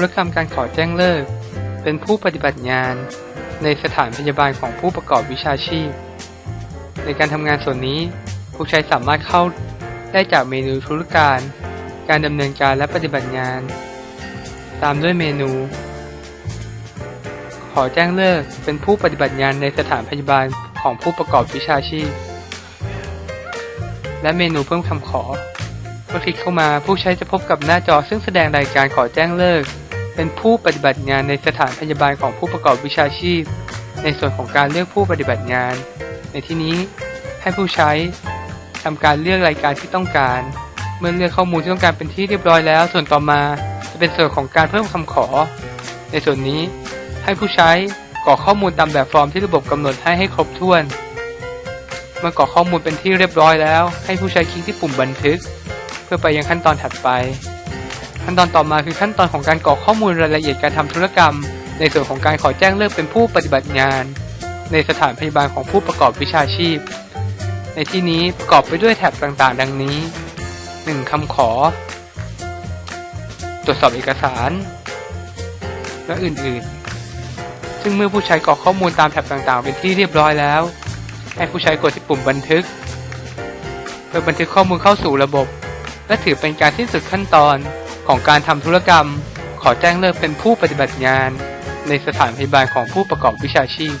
ธุรกรรมการขอแจ้งเลิก เป็นผู้ปฏิบัติงาน ในสถานพยาบาลของผู้ประกอบวิชาชีพ ในการทำงานส่วนนี้ผู้ใช้สามารถเข้าได้จากเมนูธุรการ การดำเนินการและปฏิบัติงาน ตามด้วยเมนู ขอแจ้งเลิกเป็นผู้ปฏิบัติงานในสถานพยาบาลของผู้ประกอบวิชาชีพ และเมนูเพิ่มคำขอเมื่อคลิกเข้ามาผู้ใช้จะพบกับหน้าจอซึ่งแสดงรายการขอแจ้งเลิก เป็นผู้ปฏิบัติงานในสถานพยาบาลของผู้ประกอบวิชาชีพ ในส่วนของการเลือกผู้ปฏิบัติงาน ในที่นี้ให้ผู้ใช้ทำการเลือกรายการที่ต้องการ เมื่อเลือกข้อมูลที่ต้องการเป็นที่เรียบร้อยแล้ว ส่วนต่อมาจะเป็นส่วนของการเพิ่มคำขอ ในส่วนนี้ให้ผู้ใช้กรอกข้อมูลตามแบบฟอร์มที่ระบบกำหนดให้ให้ครบถ้วน เมื่อกรอกข้อมูลเป็นที่เรียบร้อยแล้ว ให้ผู้ใช้คลิกที่ปุ่มบันทึก เพื่อไปยังขั้นตอนถัดไป ขั้นตอนต่อมาคือขั้นตอนของการกรอกข้อมูลรายละเอียดการทำธุรกรรม ในส่วนของการขอแจ้งเลิกเป็นผู้ปฏิบัติงาน ในสถานพยาบาลของผู้ประกอบวิชาชีพ ในที่นี้ประกอบไปด้วยแท็บต่างๆ ดังนี้ 1. คำขอ ตรวจสอบเอกสาร และอื่นๆ ซึ่งเมื่อผู้ใช้กรอกข้อมูลตามแท็บต่างๆ เป็นที่เรียบร้อยแล้ว ให้ผู้ใช้กดที่ปุ่มบันทึก เพื่อบันทึกข้อมูลเข้าสู่ระบบ และถือเป็นการสิ้นสุดขั้นตอน ของการทำธุรกรรม ขอแจ้งเลิกเป็นผู้ปฏิบัติงาน ในสถานพยาบาลของผู้ประกอบวิชาชีพ